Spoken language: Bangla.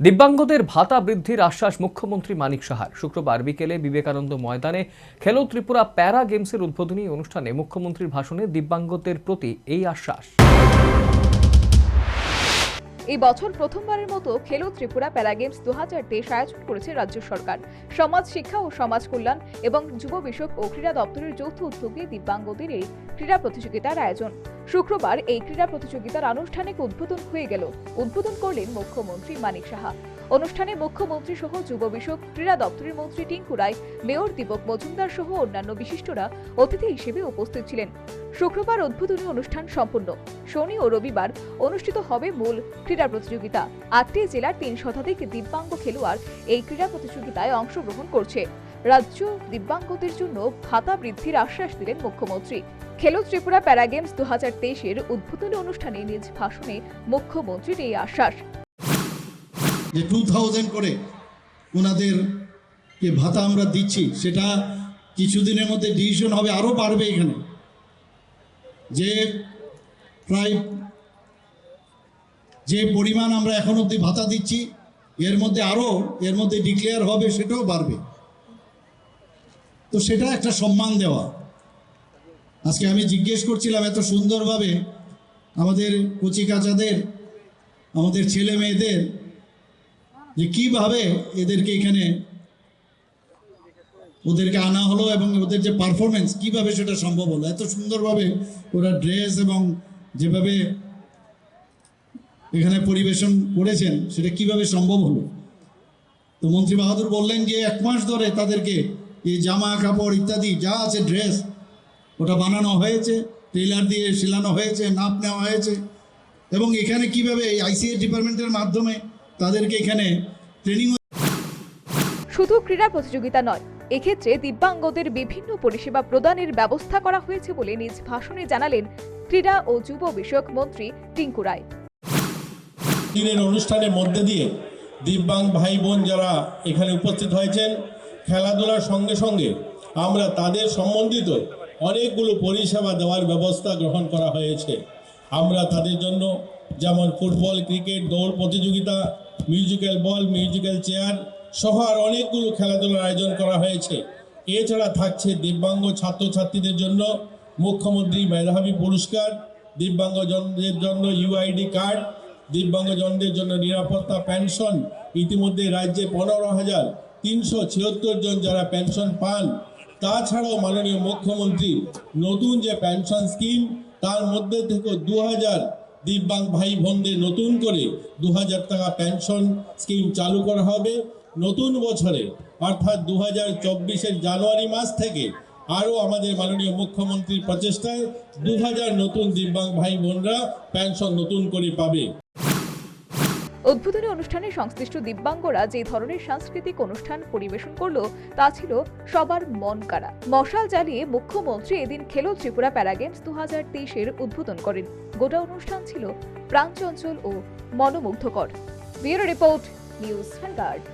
দিব্যাঙ্গদের ভাতা বৃদ্ধির আশ্বাস মুখ্যমন্ত্রী মানিক সাহার। শুক্রবার বিকেলে বিবেকানন্দ ময়দানে খেলো ত্রিপুরা প্যারা গেমসের উদ্বোধনী অনুষ্ঠানে মুখ্যমন্ত্রীর ভাষণে দিব্যাঙ্গদের প্রতি এই আশ্বাস। এই বছর প্রথমবারের মতো খেলো ত্রিপুরা প্যারা গেমস দু হাজার তেইশ আয়োজন করেছে রাজ্য সরকার। সমাজ শিক্ষা ও সমাজ কল্যাণ এবং যুব বিষয়ক ও ক্রীড়া দপ্তরের যৌথ উদ্যোগে দিব্যাঙ্গদের এই ক্রীড়া প্রতিযোগিতার আয়োজন। শুক্রবার এই ক্রীড়া প্রতিযোগিতার আনুষ্ঠানিক উদ্বোধন হয়ে গেল। উদ্বোধন করলেন মুখ্যমন্ত্রী মানিক সাহা। অনুষ্ঠানে মুখ্যমন্ত্রী সহ যুব বিষয়ক, ক্রীড়া দপ্তরের মন্ত্রী টিঙ্কু রায়, মেয়র দীপক মজুমদার সহ অন্যান্য বিশিষ্টরা অতিথি হিসেবে উপস্থিত ছিলেন। শুক্রবার উদ্বোধনী অনুষ্ঠান সম্পন্ন। শনি ও রবিবার অনুষ্ঠিত হবে মূল ক্রীড়া প্রতিযোগিতা। আটটি জেলার তিন শতাধিক দিব্যাঙ্গ খেলোয়াড় এই ক্রীড়া প্রতিযোগিতায় অংশগ্রহণ করছে। রাজ্য দিব্যাঙ্গদের জন্য ভাতা বৃদ্ধির আশ্বাস দিলেন মুখ্যমন্ত্রী। খেলো ত্রিপুরা প্যারা গেমস দু হাজার তেইশের উদ্বোধনী অনুষ্ঠানে নিজ ভাষণে মুখ্যমন্ত্রীর এই আশ্বাস। যে টু থাউজেন্ড করে ওনাদের যে ভাতা আমরা দিচ্ছি, সেটা কিছুদিনের মধ্যে ডিসিশন হবে, আরও বাড়বে এখানে। যে প্রায় যে পরিমাণ আমরা এখন অবধি ভাতা দিচ্ছি, এর মধ্যে আরও, এর মধ্যে ডিক্লেয়ার হবে, সেটাও বাড়বে। তো সেটা একটা সম্মান দেওয়া। আজকে আমি জিজ্ঞেস করছিলাম এত সুন্দরভাবে আমাদের কচিকাচাদের আমাদের ছেলে মেয়েদের, যে কীভাবে এদেরকে এখানে ওদেরকে আনা হলো এবং ওদের যে পারফরমেন্স কীভাবে সেটা সম্ভব হলো? এত সুন্দরভাবে ওরা ড্রেস এবং যেভাবে এখানে পরিবেশন করেছেন, সেটা কীভাবে সম্ভব হলো? তো মন্ত্রী বাহাদুর বললেন যে এক মাস ধরে তাদেরকে এই জামা কাপড় ইত্যাদি যা আছে ড্রেস ওটা বানানো হয়েছে টেইলার দিয়ে শিলানো হয়েছে নাপ নেওয়া হয়েছে। এবং এখানে কীভাবে এই আইসিএস ডিপার্টমেন্টের মাধ্যমে তাদেরকে এখানে ট্রেনিং শুধু ক্রীড়া প্রতিযোগিতা নয় এক্ষেত্রে দিব্যাঙ্গদের বিভিন্ন পরিষেবা প্রদানের ব্যবস্থা করা হয়েছে বলে নিজ ভাষণে জানালেন ক্রীড়া ও যুব বিষয়ক মন্ত্রী টিঙ্কু রায়। দিনের অনুষ্ঠানের মধ্যে দিয়ে দিব্যাঙ্গ ভাই বোন যারা এখানে উপস্থিত হয়েছেন খেলাধুলার সঙ্গে সঙ্গে আমরা তাদের সম্বন্ধিত অনেকগুলো পরিষেবা দেওয়ার ব্যবস্থা গ্রহণ করা হয়েছে। আমরা তাদের জন্য যেমন ফুটবল, ক্রিকেট, দৌড় প্রতিযোগিতা, মিউজিক্যাল বল, মিউজিক্যাল চেয়ার সহ আর অনেকগুলো খেলাধুলার আয়োজন করা হয়েছে। এছাড়া থাকছে দিব্যাঙ্গ ছাত্রছাত্রীদের জন্য মুখ্যমন্ত্রী মেধাবী পুরস্কার, দিব্যাঙ্গজনদের জন্য ইউআইডি কার্ড দিব্যাঙ্গজনদের জন্য নিরাপত্তা পেনশন। ইতিমধ্যে রাজ্যে পনেরো হাজার তিনশো ছিয়াত্তর জন যারা পেনশন পান তাছাড়াও মাননীয় মুখ্যমন্ত্রী, নতুন যে পেনশন স্কিম তার মধ্যে থেকে দু হাজার দিব্যাঙ্গ ভাই বোনদের নতুন করে দু হাজার টাকা পেনশন স্কিম চালু করা হবে। নতুন বছরে, অর্থাৎ দু হাজার জানুয়ারি মাস থেকে আরও আমাদের মাননীয় মুখ্যমন্ত্রীর প্রচেষ্টায় দু হাজার নতুন দিব্যাঙ্গ ভাই বোনরা পেনশন নতুন করে পাবে। উদ্বোধনী অনুষ্ঠানে সংশ্লিষ্ট দিব্যাঙ্গরা যে ধরনের সাংস্কৃতিক অনুষ্ঠান পরিবেশন করল, তা ছিল সবার মন কারা মশাল জ্বালিয়ে মুখ্যমন্ত্রী এদিন খেলো ত্রিপুরা প্যারা গেমস দু হাজার তেইশের উদ্বোধন করেন। গোটা অনুষ্ঠান ছিল প্রাণচঞ্চল ও মনোমুগ্ধকর। Bureau report, news vanguard